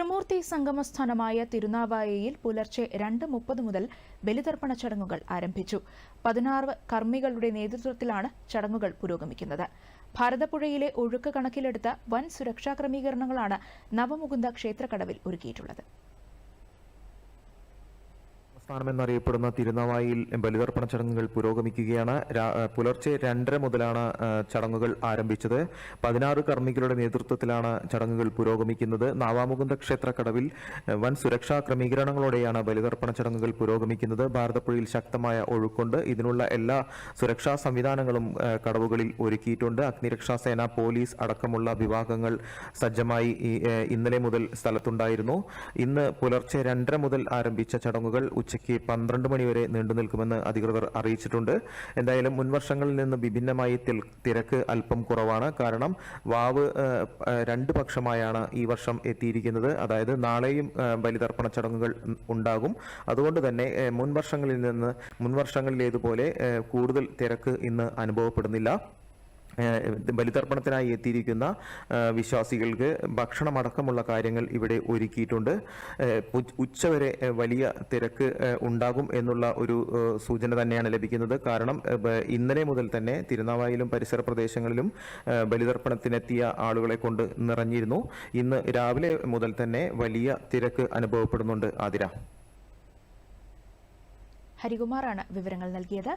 ത്രിമൂർത്തി സംഗമസ്ഥാനമായ തിരുനാവായയിൽ പുലർച്ചെ രണ്ട് മുപ്പത് മുതൽ ബലിതർപ്പണ ചടങ്ങുകൾ ആരംഭിച്ചു. പതിനാറ് കർമ്മികളുടെ നേതൃത്വത്തിലാണ് ചടങ്ങുകൾ പുരോഗമിക്കുന്നത്. ഭാരതപ്പുഴയിലെ ഒഴുക്ക് കണക്കിലെടുത്ത വൻ സുരക്ഷാ ക്രമീകരണങ്ങളാണ് നവമുകുന്ദ ക്ഷേത്രക്കടവിൽ ഒരുക്കിയിട്ടുള്ളത്. സ്ഥാനമെന്നറിയപ്പെടുന്ന തിരുനാവായിൽ ബലിതർപ്പണ ചടങ്ങുകൾ പുരോഗമിക്കുകയാണ്. പുലർച്ചെ രണ്ടര മുതലാണ് ചടങ്ങുകൾ ആരംഭിച്ചത്. പതിനാറ് കർമ്മികളുടെ നേതൃത്വത്തിലാണ് ചടങ്ങുകൾ പുരോഗമിക്കുന്നത്. നാവാമുകുന്ദ ക്ഷേത്ര കടവിൽ വൻ സുരക്ഷാ ക്രമീകരണങ്ങളോടെയാണ് ബലിതർപ്പണ ചടങ്ങുകൾ പുരോഗമിക്കുന്നത്. ഭാരതപ്പുഴയിൽ ശക്തമായ ഒഴുക്കുണ്ട്. ഇതിനുള്ള എല്ലാ സുരക്ഷാ സംവിധാനങ്ങളും കടവുകളിൽ ഒരുക്കിയിട്ടുണ്ട്. അഗ്നിരക്ഷാ സേന പോലീസ് അടക്കമുള്ള വിഭാഗങ്ങൾ സജ്ജമായി ഇന്നലെ മുതൽ സ്ഥലത്തുണ്ടായിരുന്നു. ഇന്ന് പുലർച്ചെ രണ്ടര മുതൽ ആരംഭിച്ച ചടങ്ങുകൾ ഉച്ചയ്ക്ക് പന്ത്രണ്ട് മണിവരെ നീണ്ടു നിൽക്കുമെന്ന് അധികൃതർ അറിയിച്ചിട്ടുണ്ട്. എന്തായാലും മുൻവർഷങ്ങളിൽ നിന്ന് വിഭിന്നമായി തിരക്ക് അല്പം കുറവാണ്. കാരണം വാവ് രണ്ട് പക്ഷമായാണ് ഈ വർഷം എത്തിയിരിക്കുന്നത്. അതായത് നാളെയും ബലിതർപ്പണ ചടങ്ങുകൾ ഉണ്ടാകും. അതുകൊണ്ട് തന്നെ മുൻവർഷങ്ങളിൽ നിന്ന് മുൻവർഷങ്ങളിലേതുപോലെ കൂടുതൽ തിരക്ക് ഇന്ന് അനുഭവപ്പെടുന്നില്ല. ബലിതർപ്പണത്തിനായി എത്തിയിരിക്കുന്ന വിശ്വാസികൾക്ക് ഭക്ഷണമടക്കമുള്ള കാര്യങ്ങൾ ഇവിടെ ഒരുക്കിയിട്ടുണ്ട്. ഉച്ചവരെ വലിയ തിരക്ക് ഉണ്ടാകും എന്നുള്ള ഒരു സൂചന തന്നെയാണ് ലഭിക്കുന്നത്. കാരണം ഇന്നലെ മുതൽ തന്നെ തിരുനാവായിലും പരിസര പ്രദേശങ്ങളിലും ബലിതർപ്പണത്തിനെത്തിയ ആളുകളെ കൊണ്ട് നിറഞ്ഞിരുന്നു. ഇന്ന് രാവിലെ മുതൽ തന്നെ വലിയ തിരക്ക് അനുഭവപ്പെടുന്നുണ്ട് ആതിര. ഹരികുമാറാണ് വിവരങ്ങൾ നൽകിയത്.